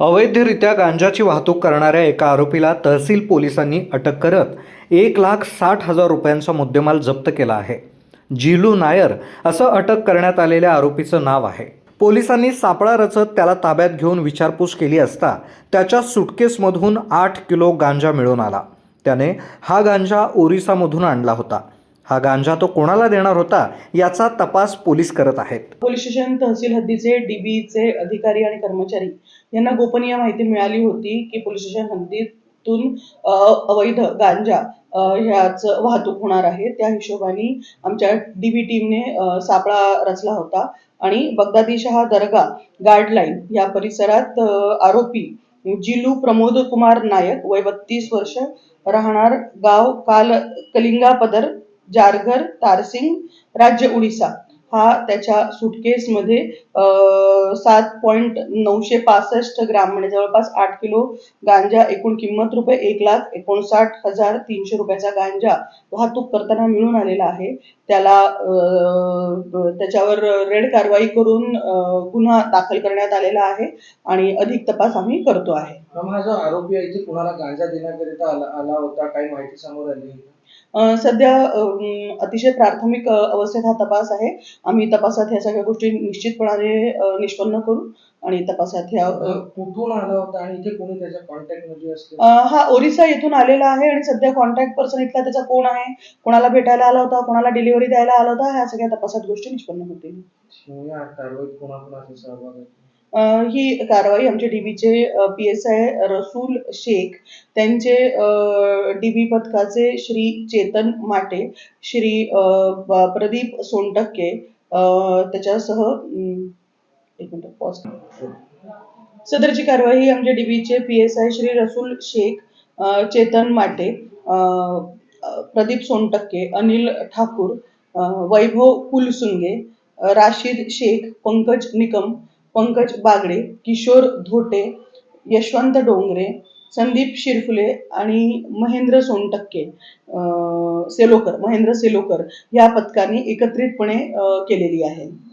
अवैधरित्या गांजाची वाहतूक करणाऱ्या एका आरोपीला तहसील पोलिसांनी अटक करत एक लाख साठ हजार रुपयांचा मुद्देमाल जप्त केला आहे. जिलू नायर असं अटक करण्यात आलेल्या आरोपीचं नाव आहे. पोलिसांनी सापळा रचत त्याला ताब्यात घेऊन विचारपूस केली असता त्याच्या सुटकेसमधून आठ किलो गांजा मिळून आला. त्याने हा गांजा ओरिसामधून आणला होता. हा गांजा तो कोणाला देणार होता याचा तपास पोलीस करत आहेत. पोलीस स्टेशन तहसील हद्दीचे डीबीचे अधिकारी आणि कर्मचारी यांना गोपनीय माहिती मिळाली होती की पोलीस स्टेशन हद्दीतून अवैध गांजा ह्याच वाहतूक होणार आहे. त्या हिशोबाने आमच्या डीबी टीमने सापळा रचला होता आणि बगदादी शहा दर्गा गार्डलाईन या परिसरात आरोपी जिलू प्रमोद कुमार नायक वय बत्तीस वर्ष राहणार गाव काल कलिंगा पदर जारघर तारसिंग राज्य उडीसा. हा त्याच्या सुटकेसमध्ये अं, सात पॉईंट नऊशे पासष्ट ग्राम म्हणजे जवळपास आठ किलो गांजा एकूण किंमत रुपये एक लाख एकोणसाठ हजार तीनशे रुपयाचा गांजा वाहतूक करताना मिळून आलेला आहे. त्याला अं, त्याच्यावर रेड कारवाई करून गुन्हा दाखल करण्यात आलेला आहे आणि अधिक तपास आम्ही करतो आहे. माझा जो आरोपी आहे कुणाला गांजा देण्याकरिता आला आला होता काही माहिती समोर आली. सध्या अतिशय प्राथमिक अवस्थेत हा तपास आहे. आम्ही तपासात ह्या सगळ्या गोष्टी निश्चितपणाने निष्पन्न करू आणि तपासात ह्या कुठून आला होता आणि इथे कोणी त्याच्या कॉन्टॅक्टमध्ये हा ओरिसा येथून आलेला आहे आणि सध्या कॉन्टॅक्ट पर्सन इथला त्याचा कोण आहे? कोणाला भेटायला आला होता? कोणाला डिलिव्हरी द्यायला आला होता? ह्या सगळ्या तपासात गोष्टी निष्पन्न होतील. ही कारवाई आमचे डीबीचे P S I Rasool Shaikh त्यांचे डीबी पथकाचे श्री चेतन माटे श्री प्रदीप सोनटक्के त्याच्यासह एक मिनिट pause. सदरची कारवाई आमच्या डीबीचे P S I Shri Rasool Shaikh Chetan Mate Pradeep Sontakke Anil Thakur वैभव कुलसुंगे राशिद शेख पंकज निकम पंकज बागडे किशोर धोटे यशवंत डोंगरे संदीप शिरफुले आणि महेंद्र सोनटक्के सेलोकर महेंद्र सेलोकर या पथकाने एकत्रितपणे केलेली आहे.